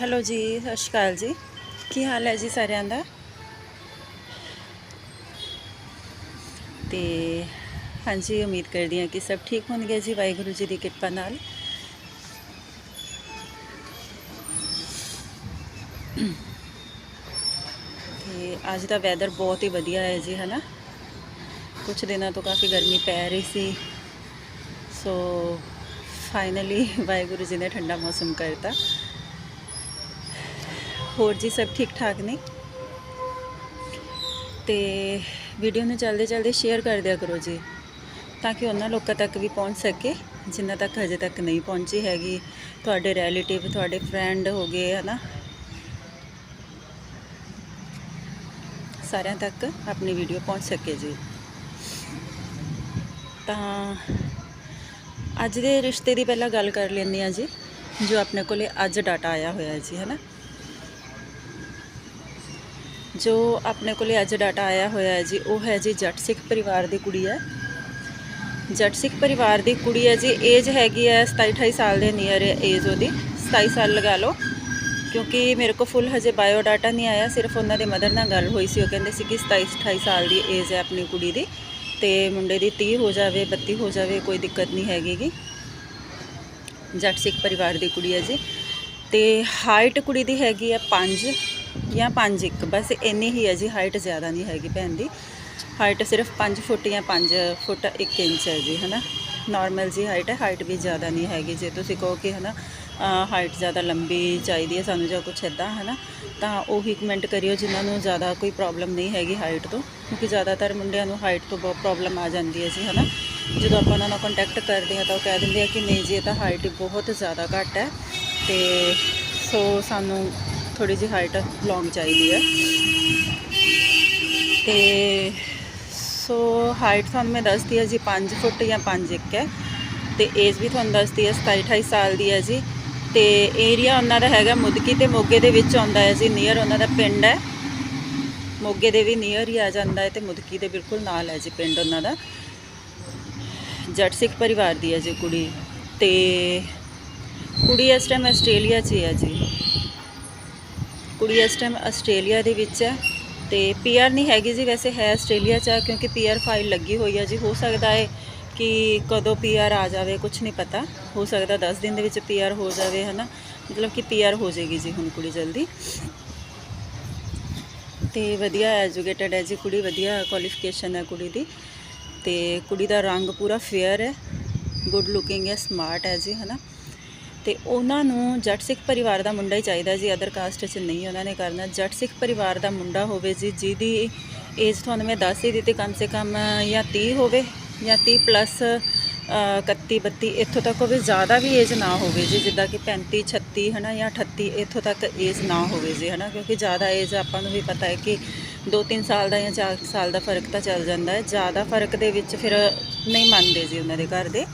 Hello ਜੀ, ਸਤਿ ਸ਼੍ਰੀ ਅਕਾਲ ਜੀ। ਕੀ ਹਾਲ ਹੈ ਜੀ ਸਾਰਿਆਂ ਦਾ? ਤੇ ਹਾਂਜੀ, ਉਮੀਦ ਕਰਦੀ ਹਾਂ ਕਿ ਸਭ ਠੀਕ ਹੋਣਗੇ ਜੀ, ਵਾਹਿਗੁਰੂ ਜੀ ਦੀ ਕਿਰਪਾ ਨਾਲ। ਤੇ ਅੱਜ ਦਾ ਵੈਦਰ ਬਹੁਤ ਹੀ ਵਧੀਆ ਹੈ ਜੀ, ਹਨਾ? ਕੁਝ ਦਿਨਾਂ ਤੋਂ ਕਾਫੀ ਗਰਮੀ ਪੈ ਰਹੀ ਸੀ। ਸੋ ਫਾਈਨਲੀ ਵਾਹਿਗੁਰੂ ਜੀ ਨੇ ਠੰਡਾ ਮੌਸਮ ਕਰਤਾ। ਹੋਰ ਜੀ ਸਭ ਠੀਕ ਠਾਕ ਨੇ? ਤੇ ਵੀਡੀਓ ਨੂੰ ਜਲਦੀ ਜਲਦੀ ਸ਼ੇਅਰ ਕਰ ਦਿਆ ਕਰੋ ਜੀ, ਤਾਂ ਕਿ ਉਹਨਾਂ ਲੋਕਾਂ ਤੱਕ ਵੀ ਪਹੁੰਚ ਸਕੇ ਜਿਨ੍ਹਾਂ ਤੱਕ ਹਜੇ ਤੱਕ ਨਹੀਂ ਪਹੁੰਚੀ ਹੈਗੀ, ਤੁਹਾਡੇ ਰਿਲੇਟਿਵ ਤੁਹਾਡੇ ਫਰੈਂਡ ਹੋ ਗਏ, ਹਨਾ? ਸਾਰਿਆਂ ਤੱਕ ਆਪਣੀ ਵੀਡੀਓ ਪਹੁੰਚ ਸਕੇ ਜੀ। ਤਾਂ ਅੱਜ ਦੇ ਰਿਸ਼ਤੇ ਦੀ ਪਹਿਲਾਂ ਗੱਲ ਕਰ ਲੈਂਦੇ ਆ ਜੀ, ਜੋ ਆਪਣੇ ਕੋਲੇ ਅੱਜ ਡਾਟਾ ਆਇਆ ਹੋਇਆ ਜੀ ਹੈ ਨਾ ਜੋ ਆਪਣੇ ਕੋਲੇ ਅੱਜ ਡਾਟਾ ਆਇਆ ਹੋਇਆ ਹੈ ਜੀ, ਉਹ ਹੈ ਜੀ ਜੱਟ ਸਿੱਖ ਪਰਿਵਾਰ ਦੀ ਕੁੜੀ ਹੈ। ਜੱਟ ਸਿੱਖ ਪਰਿਵਾਰ ਦੀ ਕੁੜੀ ਹੈ ਜੀ ਏਜ ਹੈਗੀ ਹੈ 27 28 ਸਾਲ ਦੇ ਨੀਅਰ ਏਜ ਉਹਦੀ 27 ਸਾਲ ਲਗਾ ਲਓ। ਕਿਉਂਕਿ ਮੇਰੇ ਕੋਲ ਫੁੱਲ ਹਜੇ ਬਾਇਓ ਡਾਟਾ ਨਹੀਂ ਆਇਆ, ਸਿਰਫ ਉਹਨਾਂ ਦੇ ਮਦਰ ਨਾਲ ਗੱਲ ਹੋਈ ਸੀ, ਉਹ ਕਹਿੰਦੇ ਸੀ ਕਿ 27 28 ਸਾਲ ਦੀ ਏਜ ਹੈ ਆਪਣੀ ਕੁੜੀ ਦੀ। ਤੇ ਮੁੰਡੇ ਦੀ 30 ਹੋ ਜਾਵੇ 32 ਹੋ ਜਾਵੇ, ਕੋਈ ਦਿੱਕਤ ਨਹੀਂ ਹੈਗੀ ਜੱਟ ਸਿੱਖ ਪਰਿਵਾਰ ਦੀ ਕੁੜੀ ਹੈ ਜੀ। ਤੇ ਹਾਈਟ ਕੁੜੀ ਦੀ ਹੈਗੀ ਹੈ 5 ਜਾਂ 5 ਇੱਕ। ਬਸ ਇੰਨੀ ਹੀ ਹੈ ਜੀ ਹਾਈਟ ਜ਼ਿਆਦਾ ਨਹੀਂ ਹੈਗੀ ਭੈਣ ਦੀ। ਹਾਈਟ ਸਿਰਫ 5 ਫੁੱਟ ਜਾਂ 5 ਫੁੱਟ 1 ਇੰਚ ਹੈ ਜੀ, ਹਨਾ? ਨਾਰਮਲ ਜੀ ਹਾਈਟ ਹੈ ਹਾਈਟ ਵੀ ਜ਼ਿਆਦਾ ਨਹੀਂ ਹੈਗੀ। ਜੇ ਤੁਸੀਂ ਕਹੋ ਕਿ, ਹਨਾ ਹਾਈਟ ਜ਼ਿਆਦਾ ਲੰਬੀ ਚਾਹੀਦੀ ਹੈ ਸਾਨੂੰ ਜਾਂ ਕੁਛ ਇਦਾਂ ਹਨਾ, ਤਾਂ ਉਹੀ ਕਮੈਂਟ ਕਰਿਓ ਜਿਨ੍ਹਾਂ ਨੂੰ ਜ਼ਿਆਦਾ ਕੋਈ ਪ੍ਰੋਬਲਮ ਨਹੀਂ ਹੈਗੀ ਹਾਈਟ ਤੋਂ। ਕਿਉਂਕਿ ਜ਼ਿਆਦਾਤਰ ਮੁੰਡਿਆਂ ਨੂੰ ਹਾਈਟ ਤੋਂ ਬਹੁਤ ਪ੍ਰੋਬਲਮ ਆ ਜਾਂਦੀ ਹੈ ਜੀ, ਹਨਾ? ਜਦੋਂ ਆਪਾਂ ਉਹਨਾਂ ਨਾਲ ਕੰਟੈਕਟ ਕਰਦੇ ਹਾਂ ਤਾਂ ਉਹ ਕਹਿ ਦਿੰਦੇ ਆ ਕਿ ਨਹੀਂ ਜੀ, ਇਹ ਤਾਂ ਹਾਈਟ ਬਹੁਤ ਜ਼ਿਆਦਾ ਘੱਟ ਹੈ। ਤੇ ਸੋ ਸਾਨੂੰ ਥੋੜੀ ਜਿਹੀ ਹਾਈਟ ਲੌਂਗ ਚਾਹੀਦੀ ਹੈ। ਤੇ ਸੋ ਹਾਈਟ ਤੁਹਾਨੂੰ ਮੈਂ ਦੱਸਦੀ ਹੈ ਜੀ 5 ਫੁੱਟ ਜਾਂ 5 ਇੱਕ ਹੈ। ਤੇ ਏਜ ਵੀ ਤੁਹਾਨੂੰ ਦੱਸਦੀ ਹੈ 27 28 ਸਾਲ ਦੀ ਹੈ ਜੀ। ਤੇ ਏਰੀਆ ਉਹਨਾਂ ਦਾ ਹੈਗਾ ਮੁਦਕੀ ਤੇ ਮੋਗੇ ਦੇ ਵਿੱਚ ਆਉਂਦਾ ਹੈ ਜੀ ਨੀਅਰ ਉਹਨਾਂ ਦਾ ਪਿੰਡ ਹੈ। ਮੋਗੇ ਦੇ ਵੀ ਨੀਅਰ ਹੀ ਆ ਜਾਂਦਾ ਹੈ ਤੇ ਮੁਦਕੀ ਦੇ ਬਿਲਕੁਲ ਨਾਲ ਹੈ ਜੀ ਪਿੰਡ ਉਹਨਾਂ ਦਾ। ਜੱਟ ਸਿੱਖ ਪਰਿਵਾਰ ਦੀ ਹੈ ਜੀ ਕੁੜੀ। ਤੇ ਕੁੜੀ ਇਸ ਟਾਈਮ ਆਸਟ੍ਰੇਲੀਆ 'ਚ ਹੀ ਹੈ ਜੀ। ਕੁੜੀ ਇਸ ਟਾਈਮ ਆਸਟ੍ਰੇਲੀਆ ਦੇ ਵਿੱਚ ਹੈ ਤੇ ਪੀਆਰ ਨਹੀਂ ਹੈਗੀ ਜੀ, ਵੈਸੇ ਹੈ ਆਸਟ੍ਰੇਲੀਆ 'ਚ ਹੈ ਕਿਉਂਕਿ ਪੀਆਰ ਫਾਈਲ ਲੱਗੀ ਹੋਈ ਹੈ ਜੀ। ਹੋ ਸਕਦਾ ਹੈ ਕਿ ਕਦੋਂ ਪੀਆਰ ਆ ਜਾਵੇ ਕੁਝ ਨਹੀਂ ਪਤਾ। ਹੋ ਸਕਦਾ 10 ਦਿਨ ਦੇ ਵਿੱਚ ਪੀਆਰ ਹੋ ਜਾਵੇ, ਹਨਾ? ਮਤਲਬ ਕਿ ਪੀਆਰ ਹੋ ਜਾਏਗੀ ਜੀ ਹੁਣ ਕੁੜੀ ਜਲਦੀ। ਤੇ ਵਧੀਆ ਐਜੂਕੇਟਡ ਹੈ ਜੀ ਕੁੜੀ, ਵਧੀਆ ਕੁਆਲੀਫਿਕੇਸ਼ਨ ਹੈ ਕੁੜੀ ਦੀ। ਤੇ ਕੁੜੀ ਦਾ ਰੰਗ ਪੂਰਾ ਫੇਅਰ ਹੈ। ਗੁੱਡ ਲੁਕਿੰਗ ਹੈ ਸਮਾਰਟ ਹੈ ਜੀ, ਹਨਾ? ਤੇ ਉਹਨਾਂ ਨੂੰ ਜੱਟ ਸਿੱਖ ਪਰਿਵਾਰ ਦਾ ਮੁੰਡਾ ਹੀ ਚਾਹੀਦਾ ਜੀ ਅਦਰ ਕਾਸਟ 'ਚ ਨਹੀਂ ਉਹਨਾਂ ਨੇ ਕਰਨਾ। ਜੱਟ ਸਿੱਖ ਪਰਿਵਾਰ ਦਾ ਮੁੰਡਾ ਹੋਵੇ ਜੀ, ਜਿਹਦੀ ਏਜ ਤੁਹਾਨੂੰ ਮੈਂ ਦੱਸ ਹੀ ਦਿੱਤੀ, ਕਮ ਸੇ ਕਮ ਜਾਂ 30 ਹੋਵੇ, ਜਾਂ 30 ਪਲੱਸ 31 32 ਇੱਥੋਂ ਤੱਕ ਹੋਵੇ, ਜ਼ਿਆਦਾ ਵੀ ਏਜ ਨਾ ਹੋਵੇ ਜੀ, ਜਿੱਦਾਂ ਕਿ 35 36 ਹਨਾ, ਜਾਂ 38 ਇੱਥੋਂ ਤੱਕ ਏਜ ਨਾ ਹੋਵੇ ਜੀ, ਹਨਾ, ਕਿਉਂਕਿ ਜ਼ਿਆਦਾ ਏਜ ਆਪਾਂ ਨੂੰ ਵੀ ਪਤਾ ਹੈ ਕਿ 2-3 ਸਾਲ ਦਾ ਜਾਂ 4 ਸਾਲ ਦਾ ਫ਼ਰਕ ਤਾਂ ਚੱਲ ਜਾਂਦਾ ਹੈ। ਜ਼ਿਆਦਾ ਫ਼ਰਕ ਦੇ ਵਿੱਚ ਫਿਰ ਨਹੀਂ ਮੰਨਦੇ ਜੀ ਉਹਨਾਂ ਦੇ ਘਰ ਦੇ।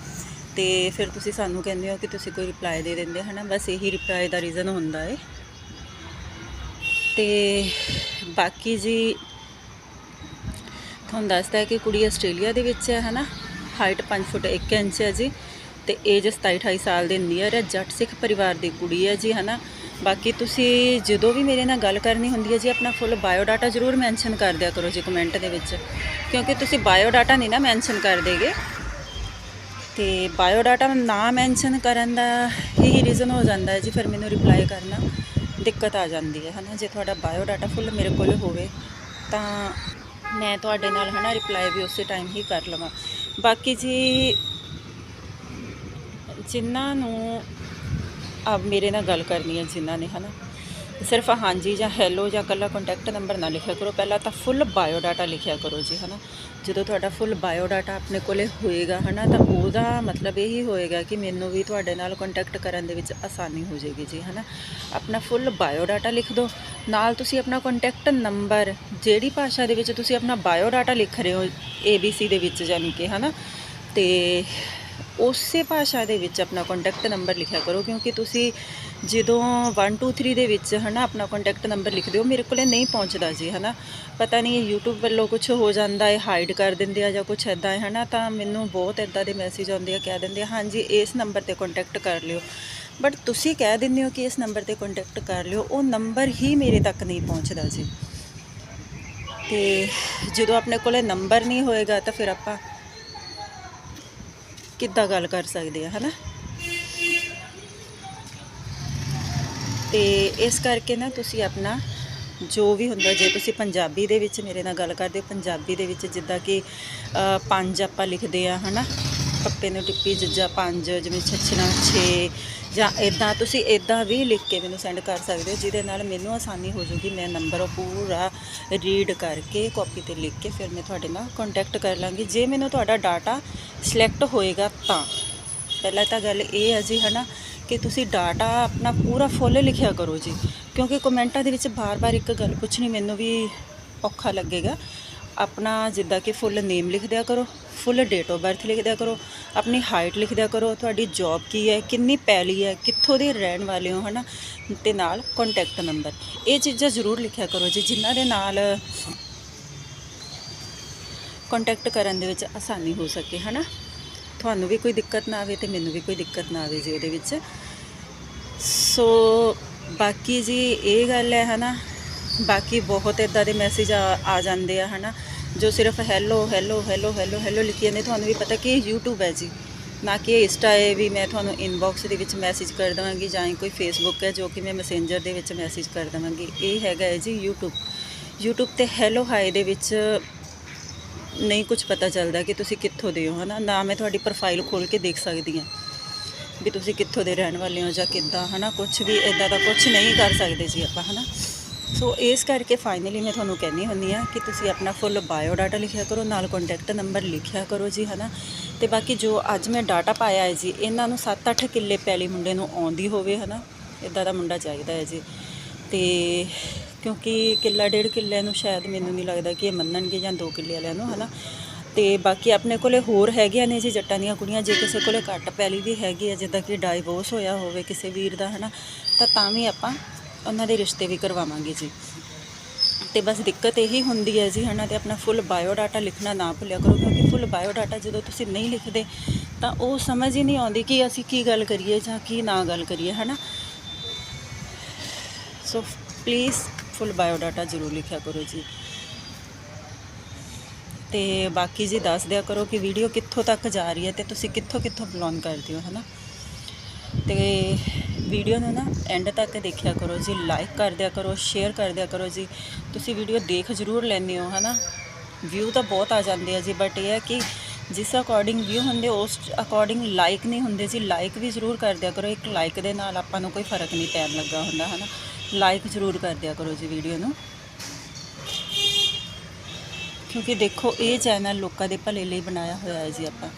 ਤੇ ਫਿਰ ਤੁਸੀਂ ਸਾਨੂੰ ਕਹਿੰਦੇ ਹੋ ਕਿ ਤੁਸੀਂ ਕੋਈ ਰਿਪਲਾਈ ਦੇ ਦਿੰਦੇ ਹਨਾ? ਬਸ ਇਹੀ ਰਿਪਲਾਈ ਦਾ ਰੀਜ਼ਨ ਹੁੰਦਾ ਹੈ ਤੇ ਬਾਕੀ ਜੀ, ਤੁਹਾਨੂੰ ਦੱਸਦਾ ਕਿ ਕੁੜੀ ਆਸਟ੍ਰੇਲੀਆ ਦੇ ਵਿੱਚ ਹੈ, ਹਨਾ? ਹਾਈਟ 5 ਫੁੱਟ 1 ਇੰਚ ਹੈ ਜੀ, ਤੇ ਏਜ 27 28 ਸਾਲ ਦੇ ਨੀਅਰ ਹੈ, ਜੱਟ ਸਿੱਖ ਪਰਿਵਾਰ ਦੀ ਕੁੜੀ ਹੈ ਜੀ, ਹਨਾ? ਬਾਕੀ ਤੁਸੀਂ ਜਦੋਂ ਵੀ ਮੇਰੇ ਨਾਲ ਗੱਲ ਕਰਨੀ ਹੁੰਦੀ ਹੈ ਜੀ, ਆਪਣਾ ਫੁੱਲ ਬਾਇਓ ਡਾਟਾ ਜ਼ਰੂਰ ਮੈਂਸ਼ਨ ਕਰ ਦਿਆ ਕਰੋ ਜੀ ਕਮੈਂਟ ਦੇ ਵਿੱਚ। ਕਿਉਂਕਿ ਤੁਸੀਂ ਬਾਇਓ ਡਾਟਾ ਨਹੀਂ ਨਾ ਮੈਂਸ਼ਨ ਕਰ ਦੇਗੇ। ਤੇ ਬਾਇਓਡਾਟਾ ਨਾ ਮੈਂਸ਼ਨ ਕਰਨ ਦਾ ਇਹੀ ਰੀਜ਼ਨ ਹੋ ਜਾਂਦਾ ਹੈ ਜੀ, ਫਿਰ ਮੈਨੂੰ ਰਿਪਲਾਈ ਕਰਨਾ। ਦਿੱਕਤ ਆ ਜਾਂਦੀ ਹੈ, ਹਨਾ? ਜੇ ਤੁਹਾਡਾ ਬਾਇਓਡਾਟਾ ਫੁੱਲ ਮੇਰੇ ਕੋਲ ਹੋਵੇ, ਤਾਂ ਮੈਂ ਤੁਹਾਡੇ ਨਾਲ, ਹਨਾ ਰਿਪਲਾਈ ਵੀ ਉਸੇ ਟਾਈਮ ਹੀ ਕਰ ਲਵਾਂ। ਬਾਕੀ ਜੀ, ਜਿਨ੍ਹਾਂ ਨੂੰ ਆ ਮੇਰੇ ਨਾਲ ਗੱਲ ਕਰਨੀ ਹੈ, ਜਿਨ੍ਹਾਂ ਨੇ, ਹਨਾ ਸਿਰਫ ਹਾਂਜੀ ਜਾਂ ਹੈਲੋ ਜਾਂ ਕੱਲਾ ਕੰਟੈਕਟ ਨੰਬਰ ਨਾ ਲਿਖਿਆ ਕਰੋ। ਪਹਿਲਾਂ ਤਾਂ ਫੁੱਲ ਬਾਇਓ ਡਾਟਾ ਲਿਖਿਆ ਕਰੋ ਜੀ, ਹਨਾ। ਜਦੋਂ ਤੁਹਾਡਾ ਫੁੱਲ ਬਾਇਓ ਡਾਟਾ ਆਪਣੇ ਕੋਲੇ ਹੋਏਗਾ, ਹਨਾ, ਤਾਂ ਉਹਦਾ ਮਤਲਬ ਇਹੀ ਹੋਏਗਾ ਕਿ ਮੈਨੂੰ ਵੀ ਤੁਹਾਡੇ ਨਾਲ ਕੰਟੈਕਟ ਕਰਨ ਦੇ ਵਿੱਚ ਆਸਾਨੀ ਹੋ ਜਾਏਗੀ ਜੀ, ਹਨਾ। ਆਪਣਾ ਫੁੱਲ ਬਾਇਓ ਡਾਟਾ ਲਿਖ ਦਿਓ ਨਾਲ ਤੁਸੀਂ ਆਪਣਾ ਕੰਟੈਕਟ ਨੰਬਰ ਜਿਹੜੀ ਭਾਸ਼ਾ ਦੇ ਵਿੱਚ ਤੁਸੀਂ ਆਪਣਾ ਬਾਇਓ ਡਾਟਾ ਲਿਖ ਰਹੇ ਹੋ ABC ਦੇ ਵਿੱਚ ਯਾਨੀ ਕਿ, ਹਨਾ। ਤੇ ਉਸੇ ਭਾਸ਼ਾ ਦੇ ਵਿੱਚ ਆਪਣਾ ਕੰਟੈਕਟ ਨੰਬਰ ਲਿਖਿਆ ਕਰੋ, ਕਿਉਂਕਿ ਤੁਸੀਂ ਜਦੋਂ 1 2 3 ਦੇ ਵਿੱਚ ਹਨਾ ਆਪਣਾ ਕੰਟੈਕਟ ਨੰਬਰ ਲਿਖਦੇ ਹੋ ਮੇਰੇ ਕੋਲੇ ਨਹੀਂ ਪਹੁੰਚਦਾ ਜੀ, ਹਨਾ। ਪਤਾ ਨਹੀਂ ਇਹ YouTube ਵੱਲੋਂ ਕੁਝ ਹੋ ਜਾਂਦਾ ਹੈ ਹਾਈਡ ਕਰ ਦਿੰਦੇ ਆ ਜਾਂ ਕੁਝ ਐਦਾਂ ਹੈ, ਹਨਾ, ਤਾਂ ਮੈਨੂੰ ਬਹੁਤ ਐਦਾਂ ਦੇ ਮੈਸੇਜ ਆਉਂਦੇ ਆ, ਕਹਿ ਦਿੰਦੇ ਆ, ਹਾਂਜੀ, ਇਸ ਨੰਬਰ ਤੇ ਕੰਟੈਕਟ ਕਰ ਲਿਓ। ਬਟ ਤੁਸੀਂ ਕਹਿ ਦਿੰਦੇ ਹੋ ਕਿ ਇਸ ਨੰਬਰ ਤੇ ਕੰਟੈਕਟ ਕਰ ਲਿਓ, ਉਹ ਨੰਬਰ ਹੀ ਮੇਰੇ ਤੱਕ ਨਹੀਂ ਪਹੁੰਚਦਾ ਜੀ। ਤੇ ਜਦੋਂ ਆਪਣੇ ਕੋਲੇ ਨੰਬਰ ਨਹੀਂ ਹੋਏਗਾ, ਤਾਂ ਫਿਰ ਆਪਾਂ ਕਿੱਦਾਂ ਗੱਲ ਕਰ ਸਕਦੇ ਆ, ਹਨਾ? ਤੇ ਇਸ ਕਰਕੇ ਨਾ ਤੁਸੀਂ ਆਪਣਾ ਜੋ ਵੀ ਹੁੰਦਾ, ਜੇ ਤੁਸੀਂ ਪੰਜਾਬੀ ਦੇ ਵਿੱਚ ਮੇਰੇ ਨਾਲ ਗੱਲ ਕਰਦੇ ਹੋ, ਪੰਜਾਬੀ ਦੇ ਵਿੱਚ ਜਿੱਦਾਂ ਕਿ ਪੰਜ ਆਪਾਂ ਲਿਖਦੇ ਆ, ਹਨਾ? ਪੱਪੇ ਨੂੰ ਟਿੱਪੀ, ਜੱਜਾ ਪੰਜ, ਜਿਵੇਂ ਛੱਛਣਾ 6 ਜਾਂ ਇਦਾਂ ਤੁਸੀਂ ਇਦਾਂ ਵੀ ਲਿਖ ਕੇ ਮੈਨੂੰ ਸੈਂਡ ਕਰ ਸਕਦੇ ਹੋ, ਜਿਹਦੇ ਨਾਲ ਮੈਨੂੰ ਆਸਾਨੀ ਹੋ ਜੂਗੀ ਮੈਂ ਨੰਬਰ ਪੂਰਾ ਰੀਡ ਕਰਕੇ ਕਾਪੀ ਤੇ ਲਿਖ ਕੇ ਫਿਰ ਮੈਂ ਤੁਹਾਡੇ ਨਾਲ ਕੰਟੈਕਟ ਕਰ ਲਾਂਗੀ। ਜੇ ਮੈਨੂੰ ਤੁਹਾਡਾ ਡਾਟਾ ਸਿਲੈਕਟ ਹੋਏਗਾ ਤਾਂ। ਪਹਿਲਾਂ ਤਾਂ ਗੱਲ ਇਹ ਹੈ ਜੀ, ਹਨਾ, ਕਿ ਤੁਸੀਂ ਡਾਟਾ ਆਪਣਾ ਪੂਰਾ ਫੁੱਲ ਲਿਖਿਆ ਕਰੋ ਜੀ। ਕਿਉਂਕਿ ਕਮੈਂਟਾਂ ਦੇ ਵਿੱਚ ਬਾਰ-ਬਾਰ ਇੱਕ ਗੱਲ ਪੁੱਛਣੀ ਮੈਨੂੰ ਵੀ ਔਖਾ ਲੱਗੇਗਾ। ਆਪਣਾ ਜਿੱਦਾਂ ਕਿ ਫੁੱਲ ਨੇਮ ਲਿਖ ਦਿਆ ਕਰੋ ਫੁੱਲ ਡੇਟ ਆਫ ਬਰਥ ਲਿਖ ਦਿਆ ਕਰੋ, ਆਪਣੀ ਹਾਈਟ ਲਿਖ ਦਿਆ ਕਰੋ, ਤੁਹਾਡੀ ਜੌਬ ਕੀ ਹੈ, ਕਿੰਨੀ ਪੈਲੀ ਹੈ, ਕਿੱਥੋਂ ਦੇ ਰਹਿਣ ਵਾਲੇ ਹੋ, ਹਨਾ? ਤੇ ਨਾਲ ਕੰਟੈਕਟ ਨੰਬਰ ਇਹ ਚੀਜ਼ਾਂ ਜ਼ਰੂਰ ਲਿਖਿਆ ਕਰੋ ਜੀ, ਜਿਨ੍ਹਾਂ ਦੇ ਨਾਲ ਕੰਟੈਕਟ ਕਰਨ ਦੇ ਵਿੱਚ ਆਸਾਨੀ ਹੋ ਸਕੇ, ਹਨਾ? ਤੁਹਾਨੂੰ ਵੀ ਕੋਈ ਦਿੱਕਤ ਨਾ ਆਵੇ ਤੇ ਮੈਨੂੰ ਵੀ ਕੋਈ ਦਿੱਕਤ ਨਾ ਆਵੇ ਜੀ ਉਹਦੇ ਵਿੱਚ। ਸੋ ਬਾਕੀ ਜੀ ਇਹ ਗੱਲ ਹੈ, ਹਨਾ? ਬਾਕੀ ਬਹੁਤ ਇਦਾਂ ਦੇ ਮੈਸੇਜ ਆ ਆ ਜਾਂਦੇ ਆ, ਹਨਾ? ਜੋ ਸਿਰਫ hello hello hello hello hello ਲਿਖੀ ਜਾਂਦੇ ਤੁਹਾਨੂੰ ਵੀ ਪਤਾ ਕਿ ਇਹ YouTube ਹੈ ਜੀ। ਨਾ ਕਿ ਇਹ ਇੰਸਟਾ ਹੈ ਵੀ ਮੈਂ ਤੁਹਾਨੂੰ ਇਨਬਾਕਸ ਦੇ ਵਿੱਚ ਮੈਸੇਜ ਕਰ ਦਵਾਂਗੀ ਜਾਂ ਕੋਈ ਫੇਸਬੁੱਕ ਹੈ ਜੋ ਕਿ ਮੈਂ ਮੈਸੇਂਜਰ ਦੇ ਵਿੱਚ ਮੈਸੇਜ ਕਰ ਦਵਾਂਗੀ। ਇਹ ਹੈਗਾ ਹੈ ਜੀ YouTube YouTube ਤੇ ਹੈਲੋ ਹਾਈ ਦੇ ਵਿੱਚ ਨਹੀਂ ਕੁਝ ਪਤਾ ਚੱਲਦਾ ਕਿ ਤੁਸੀਂ ਕਿੱਥੋਂ ਦੇ ਹੋ, ਹਨਾ? ਨਾ ਮੈਂ ਤੁਹਾਡੀ ਪ੍ਰੋਫਾਈਲ ਖੋਲ ਕੇ ਦੇਖ ਸਕਦੀ ਹਾਂ ਵੀ ਤੁਸੀਂ ਕਿੱਥੋਂ ਦੇ ਰਹਿਣ ਵਾਲੇ ਹੋ ਜਾਂ ਕਿੱਦਾਂ, ਹਨਾ? ਕੁਝ ਵੀ ਇਦਾਂ ਦਾ ਕੁਝ ਨਹੀਂ ਕਰ ਸਕਦੇ ਜੀ ਆਪਾਂ, ਹਨਾ? ਸੋ ਇਸ ਕਰਕੇ ਫਾਈਨਲੀ ਮੈਂ ਤੁਹਾਨੂੰ ਕਹਿੰਦੀ ਹੁੰਦੀ ਆ ਕਿ ਤੁਸੀਂ ਆਪਣਾ ਫੁੱਲ ਬਾਇਓ ਡਾਟਾ ਲਿਖਿਆ ਕਰੋ, ਨਾਲ ਕੰਟੈਕਟ ਨੰਬਰ ਲਿਖਿਆ ਕਰੋ ਜੀ, ਹਨਾ? ਤੇ ਬਾਕੀ ਜੋ ਅੱਜ ਮੈਂ ਡਾਟਾ ਪਾਇਆ ਹੈ ਜੀ, ਇਹਨਾਂ ਨੂੰ 7-8 ਕਿੱਲੇ ਪੈਲੀ ਮੁੰਡੇ ਨੂੰ ਆਉਂਦੀ ਹੋਵੇ, ਹਨਾ? ਇਦਾਂ ਦਾ ਮੁੰਡਾ ਚਾਹੀਦਾ ਹੈ ਜੀ। ਤੇ ਕਿਉਂਕਿ ਕਿੱਲਾ ਡੇਢ ਕਿੱਲੇ ਨੂੰ ਸ਼ਾਇਦ ਮੈਨੂੰ ਨਹੀਂ ਲੱਗਦਾ ਕਿ ਇਹ ਮੰਨਣਗੇ ਜਾਂ 2 ਕਿੱਲੇ ਵਾਲਿਆਂ ਨੂੰ, ਹਨਾ? ਤੇ ਬਾਕੀ ਆਪਣੇ ਕੋਲੇ ਹੋਰ ਹੈਗੀਆਂ ਨੇ ਜੀ ਜੱਟਾਂ ਦੀਆਂ ਕੁੜੀਆਂ, ਜੇ ਕਿਸੇ ਕੋਲੇ ਘੱਟ ਪੈਲੀ ਵੀ ਹੈਗੀ ਹੈ, ਜਿੱਦਾਂ ਕਿ ਡਾਈਵੋਰਸ ਹੋਇਆ ਹੋਵੇ ਕਿਸੇ ਵੀਰ ਦਾ, ਹਨਾ? ਤਾਂ ਤਾਂ ਵੀ ਆਪਾਂ ਉਹਨਾਂ ਦੇ ਰਿਸ਼ਤੇ ਵੀ ਕਰਵਾਵਾਂਗੇ ਜੀ। ਤੇ ਬਸ ਦਿੱਕਤ ਇਹੀ ਹੁੰਦੀ ਹੈ ਜੀ, ਹਨਾ, ਤੇ ਆਪਣਾ ਫੁੱਲ ਬਾਇਓਡਾਟਾ ਲਿਖਣਾ ਨਾ ਭੁੱਲਿਆ ਕਰੋ, ਕਿਉਂਕਿ ਫੁੱਲ ਬਾਇਓਡਾਟਾ ਜਦੋਂ ਤੁਸੀਂ ਨਹੀਂ ਲਿਖਦੇ, ਤਾਂ ਉਹ ਸਮਝ ਹੀ ਨਹੀਂ ਆਉਂਦੀ ਕਿ ਅਸੀਂ ਕੀ ਗੱਲ ਕਰੀਏ ਜਾਂ ਕੀ ਨਾ ਗੱਲ ਕਰੀਏ, ਹਨਾ। ਸੋ ਪਲੀਜ਼ ਫੁੱਲ ਬਾਇਓਡਾਟਾ ਜ਼ਰੂਰ ਲਿਖਿਆ ਕਰੋ ਜੀ। ਤੇ ਬਾਕੀ ਜੀ ਦੱਸ ਦਿਆ ਕਰੋ ਕਿ ਵੀਡੀਓ ਕਿੱਥੋਂ ਤੱਕ ਜਾ ਰਹੀ ਹੈ ਤੇ ਤੁਸੀਂ ਕਿੱਥੋਂ ਕਿੱਥੋਂ ਬਿਲੋਂਗ ਕਰਦੇ ਹੋ, ਹਨਾ। ਤੇ ਵੀਡੀਓ ਨੂੰ ਨਾ ਐਂਡ ਤੱਕ ਦੇਖਿਆ ਕਰੋ ਜੀ ਲਾਈਕ ਕਰ ਦਿਆ ਕਰੋ ਸ਼ੇਅਰ ਕਰ ਦਿਆ ਕਰੋ ਜੀ। ਤੁਸੀਂ ਵੀਡੀਓ ਦੇਖ ਜ਼ਰੂਰ ਲੈਂਦੇ ਹੋ, ਹਨਾ? ਵਿਊ ਤਾਂ ਬਹੁਤ ਆ ਜਾਂਦੇ ਆ ਜੀ ਬਟ ਇਹ ਹੈ ਕਿ ਜਿਸ ਅਕੋਰਡਿੰਗ ਵਿਊ ਹੁੰਦੇ, ਉਸ ਅਕੋਰਡਿੰਗ ਲਾਈਕ ਨਹੀਂ ਹੁੰਦੇ ਜੀ ਲਾਈਕ ਵੀ ਜ਼ਰੂਰ ਕਰ ਦਿਆ ਕਰੋ। ਇੱਕ ਲਾਈਕ ਦੇ ਨਾਲ ਆਪਾਂ ਨੂੰ ਕੋਈ ਫ਼ਰਕ ਨਹੀਂ ਪੈਣ ਲੱਗਾ ਹੁੰਦਾ, ਹਨਾ? ਲਾਈਕ ਜ਼ਰੂਰ ਕਰ ਦਿਆ ਕਰੋ ਜੀ ਵੀਡੀਓ ਨੂੰ। ਕਿਉਂਕਿ ਦੇਖੋ, ਇਹ ਚੈਨਲ ਲੋਕਾਂ ਦੇ ਭਲੇ ਲਈ ਬਣਾਇਆ ਹੋਇਆ ਹੈ ਜੀ ਆਪਾਂ।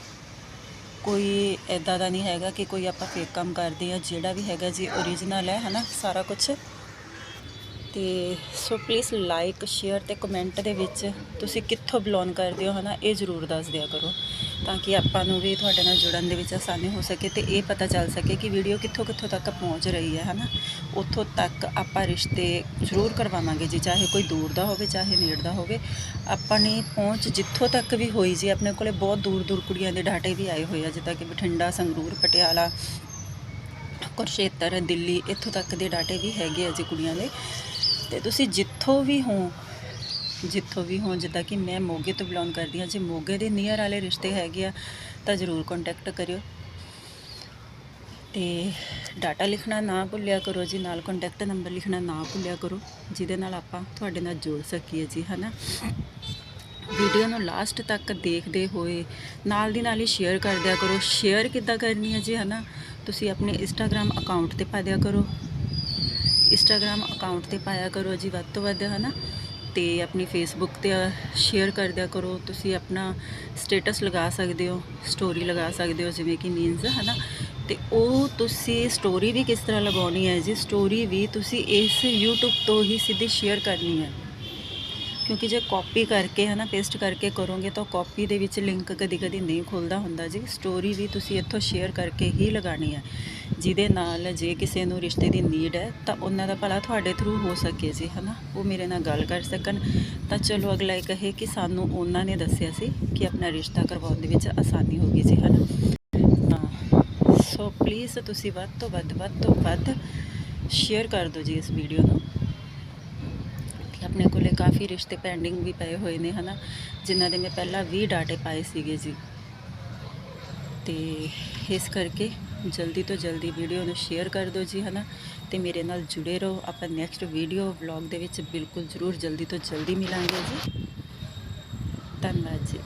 ਕੋਈ ਐਦਾਂ ਦਾ ਨਹੀਂ ਹੈਗਾ ਕਿ ਕੋਈ ਆਪਾਂ ਫੇਕ ਕੰਮ ਕਰਦੇ ਆ ਜਿਹੜਾ ਵੀ ਹੈਗਾ ਜੀ ਓਰੀਜਨਲ ਹੈ, ਹਨਾ, ਸਾਰਾ ਕੁਝ ਤੇ ਸੋ ਪਲੀਜ਼ ਲਾਈਕ ਸ਼ੇਅਰ ਤੇ ਕਮੈਂਟ ਦੇ ਵਿੱਚ ਤੁਸੀਂ ਕਿੱਥੋਂ ਬਿਲੋਂਗ ਕਰਦੇ ਹੋ, ਹਨਾ, ਇਹ ਜ਼ਰੂਰ ਦੱਸ ਦਿਆ ਕਰੋ। ਤਾਂ ਕਿ ਆਪਾਂ ਨੂੰ ਵੀ ਤੁਹਾਡੇ ਨਾਲ ਜੁੜਨ ਦੇ ਵਿੱਚ ਆਸਾਨੀ ਹੋ ਸਕੇ ਤੇ ਇਹ ਪਤਾ ਚੱਲ ਸਕੇ ਕਿ ਵੀਡੀਓ ਕਿੱਥੋਂ ਕਿੱਥੋਂ ਤੱਕ ਪਹੁੰਚ ਰਹੀ ਹੈ, ਹਨਾ? ਉੱਥੋਂ ਤੱਕ ਆਪਾਂ ਰਿਸ਼ਤੇ ਜ਼ਰੂਰ ਕਰਵਾਵਾਂਗੇ ਜੀ, ਚਾਹੇ ਕੋਈ ਦੂਰ ਦਾ ਹੋਵੇ, ਚਾਹੇ ਨੇੜ ਦਾ ਹੋਵੇ। ਆਪਾਂ ਆਪਣੀ ਪਹੁੰਚ ਜਿੱਥੋਂ ਤੱਕ ਵੀ ਹੋਈ ਜੀ, ਆਪਣੇ ਕੋਲੇ ਬਹੁਤ ਦੂਰ ਦੂਰ ਕੁੜੀਆਂ ਦੇ ਡਾਟੇ ਵੀ ਆਏ ਹੋਏ ਆ, ਜਿੱਦਾਂ ਕਿ ਬਠਿੰਡਾ, ਸੰਗਰੂਰ, ਪਟਿਆਲਾ, ਕੁਰਸ਼ੇਤਰ, ਦਿੱਲੀ, ਇੱਥੋਂ ਤੱਕ ਦੇ ਡਾਟੇ ਵੀ ਹੈਗੇ ਆ ਜੀ ਕੁੜੀਆਂ ਦੇ। ਤੇ ਤੁਸੀਂ ਜਿੱਥੋਂ ਵੀ ਹੋ ਜਿੱਥੋਂ ਵੀ ਹੋਣ, ਜਿੱਦਾਂ ਕਿ ਮੈਂ ਮੋਗੇ ਤੋਂ ਬਿਲੋਂਗ ਕਰਦੀ ਹਾਂ, ਜੇ ਮੋਗੇ ਦੇ ਨੀਅਰ ਵਾਲੇ ਰਿਸ਼ਤੇ ਹੈਗੇ ਆ, ਤਾਂ ਜ਼ਰੂਰ ਕੰਟੈਕਟ ਕਰਿਓ। ਤੇ ਡਾਟਾ ਲਿਖਣਾ ਨਾ ਭੁੱਲਿਆ ਕਰੋ ਜੀ, ਨਾਲ ਕੰਟੈਕਟ ਨੰਬਰ ਲਿਖਣਾ ਨਾ ਭੁੱਲਿਆ ਕਰੋ, ਜਿਹਦੇ ਨਾਲ ਆਪਾਂ ਤੁਹਾਡੇ ਨਾਲ ਜੁੜ ਸਕੀਏ ਜੀ, ਹਨਾ? ਵੀਡੀਓ ਨੂੰ ਲਾਸਟ ਤੱਕ ਦੇਖਦੇ ਹੋਏ, ਨਾਲ ਦੀ ਨਾਲ ਹੀ ਸ਼ੇਅਰ ਕਰ ਦਿਆ ਕਰੋ। ਸ਼ੇਅਰ ਕਿੱਦਾਂ ਕਰਨੀ ਹੈ ਜੀ, ਹਨਾ? ਤੁਸੀਂ ਆਪਣੇ ਇੰਸਟਾਗ੍ਰam ਅਕਾਊਂਟ ਤੇ ਪਾ ਦਿਆ ਕਰੋ। ਇੰਸਟਾਗ੍ਰam ਅਕਾਊਂਟ ਤੇ ਪਾਇਆ ਕਰੋ ਜੀ, ਵੱਧ ਤੋਂ ਵੱਧ, ਹਨਾ? ਤੇ ਆਪਣੀ ਫੇਸਬੁੱਕ ਤੇ ਸ਼ੇਅਰ ਕਰ ਦਿਆ ਕਰੋ। ਤੁਸੀਂ ਆਪਣਾ ਸਟੇਟਸ ਲਗਾ ਸਕਦੇ ਹੋ ਸਟੋਰੀ ਲਗਾ ਸਕਦੇ ਹੋ, ਜਿਵੇਂ ਕਿ ਮੀਨਸ ਹਨਾ? ਤੇ ਉਹ ਤੁਸੀਂ ਸਟੋਰੀ ਵੀ ਕਿਸ ਤਰ੍ਹਾਂ ਲਗਾਉਣੀ ਹੈ ਜੀ? ਸਟੋਰੀ ਵੀ ਤੁਸੀਂ ਇਸ YouTube ਤੋਂ ਹੀ ਸਿੱਧੀ ਸ਼ੇਅਰ ਕਰਨੀ ਹੈ। ਕਿਉਂਕਿ ਜੇ ਕਾਪੀ ਕਰਕੇ ਹਨਾ ਪੇਸਟ ਕਰਕੇ ਕਰੋਗੇ ਤਾਂ ਕਾਪੀ ਦੇ ਵਿੱਚ ਲਿੰਕ ਕਦੀ-ਕਦੀ ਨਹੀਂ ਖੁੱਲਦਾ ਹੁੰਦਾ ਜੀ। ਸਟੋਰੀ ਵੀ ਤੁਸੀਂ ਇੱਥੋਂ ਸ਼ੇਅਰ ਕਰਕੇ ਹੀ ਲਗਾਣੀ ਹੈ ਜਿਹਦੇ ਨਾਲ ਜੇ ਕਿਸੇ ਨੂੰ ਰਿਸ਼ਤੇ ਦੀ ਨੀਡ ਹੈ, ਤਾਂ ਉਹਨਾਂ ਦਾ ਭਲਾ ਤੁਹਾਡੇ ਥਰੂ ਹੋ ਸਕੇ ਜੀ, ਹਨਾ। ਉਹ ਮੇਰੇ ਨਾਲ ਗੱਲ ਕਰ ਸਕਣ। ਤਾਂ ਚਲੋ ਅਗਲਾ ਇਹ ਕਹੇ ਕਿ ਸਾਨੂੰ ਉਹਨਾਂ ਨੇ ਦੱਸਿਆ ਸੀ ਕਿ ਆਪਣਾ ਰਿਸ਼ਤਾ ਕਰਵਾਉਣ ਦੇ ਵਿੱਚ ਆਸਾਨੀ ਹੋਗੀ ਜੀ, ਹਨਾ। ਹਾਂ ਸੋ ਪਲੀਜ਼ ਤੁਸੀਂ ਵੱਧ ਤੋਂ ਵੱਧ ਵੱਧ ਤੋਂ ਵੱਧ ਸ਼ੇਅਰ ਕਰ ਦਿਓ ਜੀ ਇਸ ਵੀਡੀਓ ਨੂੰ। ਆਪਣੇ ਕੋਲੇ ਕਾਫੀ ਰਿਸ਼ਤੇ ਪੈਂਡਿੰਗ ਵੀ ਪਏ ਹੋਏ ਨੇ, ਹਨਾ? ਜਿਨ੍ਹਾਂ ਦੇ ਮੈਂ ਪਹਿਲਾਂ 20 ਡਾਟੇ ਪਾਏ ਸੀਗੇ ਜੀ। ਤੇ ਇਸ ਕਰਕੇ ਜਲਦੀ ਤੋਂ ਜਲਦੀ ਵੀਡੀਓ ਨੂੰ ਸ਼ੇਅਰ ਕਰ ਦਿਓ ਜੀ, ਹਨਾ? ਤੇ ਮੇਰੇ ਨਾਲ ਜੁੜੇ ਰਹੋ। ਆਪਾਂ ਨੈਕਸਟ ਵੀਡੀਓ ਵਲੌਗ ਦੇ ਵਿੱਚ ਬਿਲਕੁਲ ਜ਼ਰੂਰ ਜਲਦੀ ਤੋਂ ਜਲਦੀ ਮਿਲਾਂਗੇ ਜੀ। ਧੰਨਵਾਦ ਜੀ।